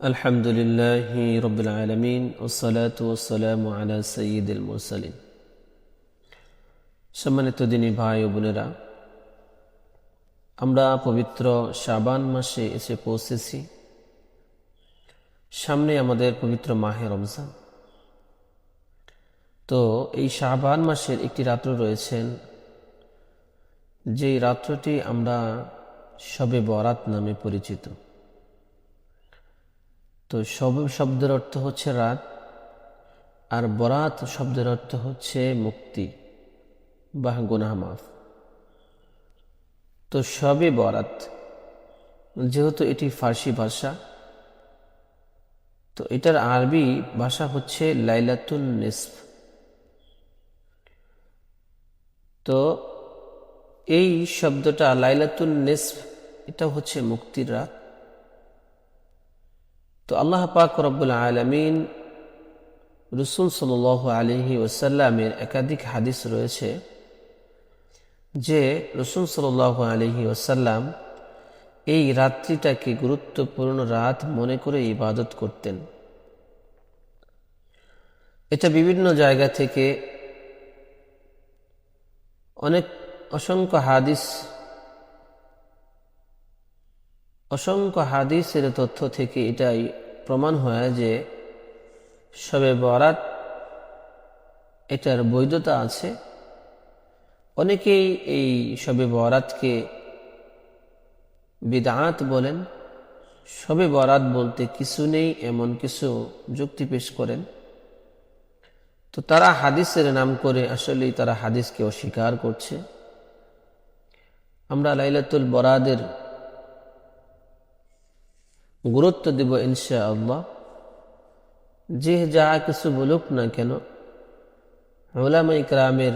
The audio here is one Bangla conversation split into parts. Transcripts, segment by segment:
الحمد لله رب العالمين والصلاة والسلام على سيد المرسلين সম্মানিত দিনী ভাই ও বোনেরা আমরা পবিত্র শাবান মাসে এসে পৌঁছেছি সামনে আমাদের পবিত্র মাহে রমজান তো এই শাবান মাসের একটি রাত্র রয়েছেন যেই রাত্রটি আমরা সবে বরাত নামে পরিচিত তো সব শব্দের অর্থ হচ্ছে রাত, আর বরাত শব্দের অর্থ হচ্ছে মুক্তি বা গুনাহ মাফ। তো সবে বরাত। যেহেতু এটি ফার্সি ভাষা, তো এটার আরবি ভাষা হচ্ছে লাইলাতুল নিসফ। তো এই শব্দটা লাইলাতুল নিসফ, এটা হচ্ছে মুক্তির রাত। তো আল্লাহ পাক রব্বুল আলমিন রসুল সাল আলহি ওসাল্লামের একাধিক হাদিস রয়েছে যে রসুল সাল আলহি ওসাল্লাম এই রাত্রিটাকে গুরুত্বপূর্ণ রাত মনে করে ইবাদত করতেন। এটা বিভিন্ন জায়গা থেকে অনেক অসংখ্য হাদিস, অসংখ্য হাদিসের তথ্য থেকে এটাই প্রমাণ হয় যে সবে বরাত এটার বৈধতা আছে। অনেকেই এই সবে বরাতকে বিদাঁত বলেন। সবে বরাত বলতে কিছু নেই, এমন কিছু যুক্তি পেশ করেন। তো তারা হাদিসের নাম করে আসলেই তারা হাদিসকে অস্বীকার করছে। আমরা লাইলাতুল বরাদের গুরুত্ব দেব ইনশা আল্লাহ যে যা কিছু বলুক না কেন ওলামাই ক্রামের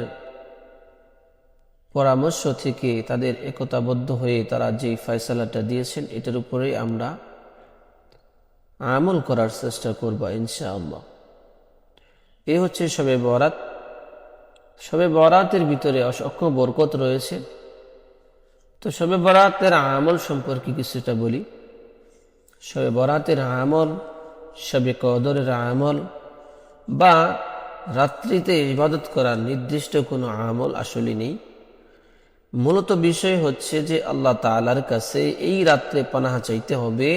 পরামর্শ থেকে তাদের একতাবদ্ধ হয়ে তারা যে ফয়সালাটা দিয়েছেন, এটার উপরেই আমরা আমল করার চেষ্টা করব ইনশা আল্লাহ এ হচ্ছে সবে বরাত। সবে বরাতের ভিতরে অসংখ্য বরকত রয়েছে। তো সবে বরাতের আমল সম্পর্কে কিছুটা বলি। সবে বরাতের আমল শবে কদরের আমল, বা রাত্রিতে ইবাদত করার নির্দিষ্ট কোনো আমল আসলে নেই। মূলত বিষয় হচ্ছে যে আল্লাহ তালার কাছে এই রাত্রে পানাহা চাইতে হবে।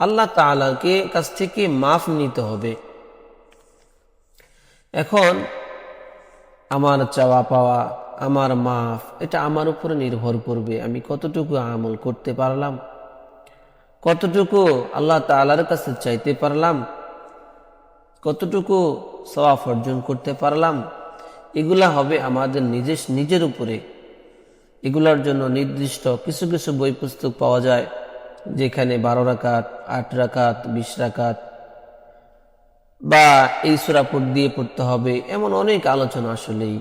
আল্লাহ তালাকে কাছ থেকে মাফ নিতে হবে। এখন আমার চাওয়া পাওয়া, আমার মাফ, এটা আমার উপরে নির্ভর করবে। আমি কতটুকু আমল করতে পারলাম? কতটুকু আল্লাহ তালার কাছে চাইতে পারলাম? কতটুকু সওয়াফ অর্জন করতে পারলাম? এগুলা হবে আমাদের নিজের নিজের উপরে। এগুলার জন্য নির্দিষ্ট কিছু কিছু বই পুস্তক পাওয়া যায়, যেখানে বারো রাকাত, আট রাকাত, বিশ রাকাত বা এই সুরাপুর দিয়ে পড়তে হবে, এমন অনেক আলোচনা আসলেই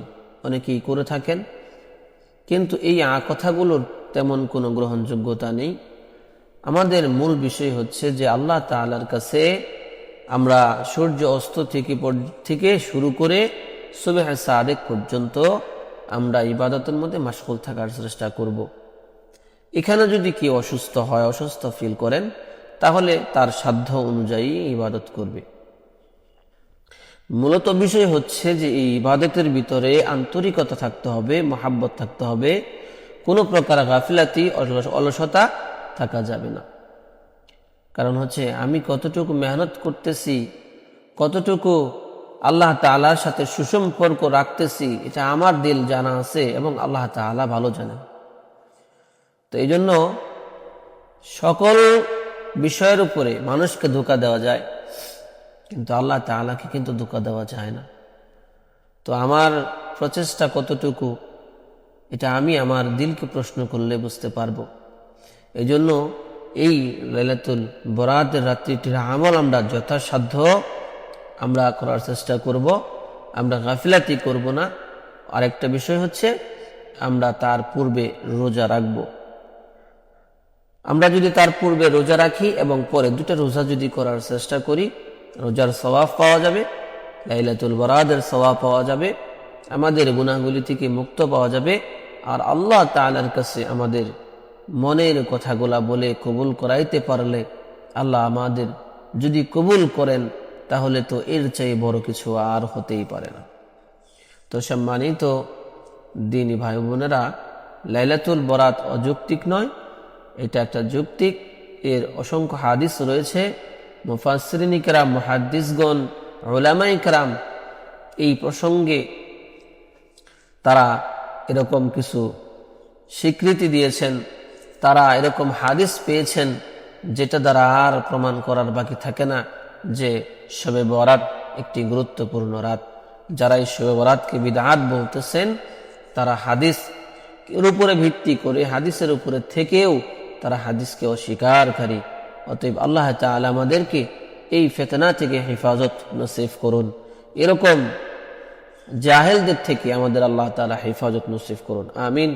অনেকেই করে থাকেন। কিন্তু এই কথাগুলোর তেমন কোনো গ্রহণযোগ্যতা নেই। আমাদের মূল বিষয় হচ্ছে যে আল্লাহ তালার কাছে আমরা সূর্য অস্ত থেকে থেকে শুরু করে সুবেহ সাদেক পর্যন্ত আমরা ইবাদতের মধ্যে মাসকুল থাকার চেষ্টা করব। এখানে যদি কেউ অসুস্থ হয়, অসুস্থ ফিল করেন, তাহলে তার সাধ্য অনুযায়ী ইবাদত করবে মূলত বিষয় হচ্ছে যে এই ইবাদতের ভিতরে আন্তরিকতা থাকতে হবে, মহাব্বত থাকতে হবে, কোনো প্রকার গাফিলাতি অলসতা থাকা যাবে না। কারণ হচ্ছে, আমি কতটুকু মেহনত করতেছি, কতটুকু আল্লাহ তালার সাথে সুসম্পর্ক রাখতেছি, এটা আমার দিল জানা আছে এবং আল্লাহ তালা ভালো জানেন। তো এই জন্য সকল বিষয়ের উপরে মানুষকে ধোকা দেওয়া যায়, কিন্তু আল্লাহ তালাকে কিন্তু ধোকা দেওয়া যায় না। তো আমার প্রচেষ্টা কতটুকু, এটা আমি আমার দিলকে প্রশ্ন করলে বুঝতে পারব। এই জন্য এই লাইলাতুল বরাতের রাত্রিটির আমল আমরা যথাসাধ্য আমরা করার চেষ্টা করব, আমরা গাফিলাতি করব না। আরেকটা বিষয় হচ্ছে আমরা তার পূর্বে রোজা রাখব। আমরা যদি তার পূর্বে রোজা রাখি এবং পরে দুটা রোজা যদি করার চেষ্টা করি, রোজার স্বভাব পাওয়া যাবে, লাইলাতুল বরাদের স্বভাব পাওয়া যাবে, আমাদের গুণাগুলি থেকে মুক্ত পাওয়া যাবে, আর আল্লাহ তালার কাছে আমাদের মনের কথাগুলা বলে কবুল করাইতে পারলে আল্লাহ আমাদের যদি কবুল করেন, তাহলে তো এর চেয়ে বড় কিছু আর হতেই পারে না। তো সম্মানিত দিনী ভাই বোনেরা লাইলাতুল বরাত অযৌক্তিক নয়, এটা একটা যৌক্তিক। এর অসংখ্য হাদিস রয়েছে। মুফাসরিনী কেরাম মহাদিসগণ ওলামাই কেরাম এই প্রসঙ্গে তারা এরকম কিছু স্বীকৃতি দিয়েছেন। তারা এরকম হাদিস পেয়েছেন, যেটা দ্বারা আর প্রমাণ করার বাকি থাকে না যে শবে বরাত একটি গুরুত্বপূর্ণ রাত। যারা এই শবে বরাতকে বিদাত বলতেছেন, তারা হাদিস এর উপরে ভিত্তি করে, হাদিসের উপরে থেকেও তারা হাদিসকে অস্বীকারকারী অতএব আল্লাহ তাআলা আমাদেরকে এই ফেতনা থেকে হেফাজত নসিব করুন। এরকম জাহেলদের থেকে আমাদের আল্লাহ তাআলা হেফাজত নসিব করুন। আমিন।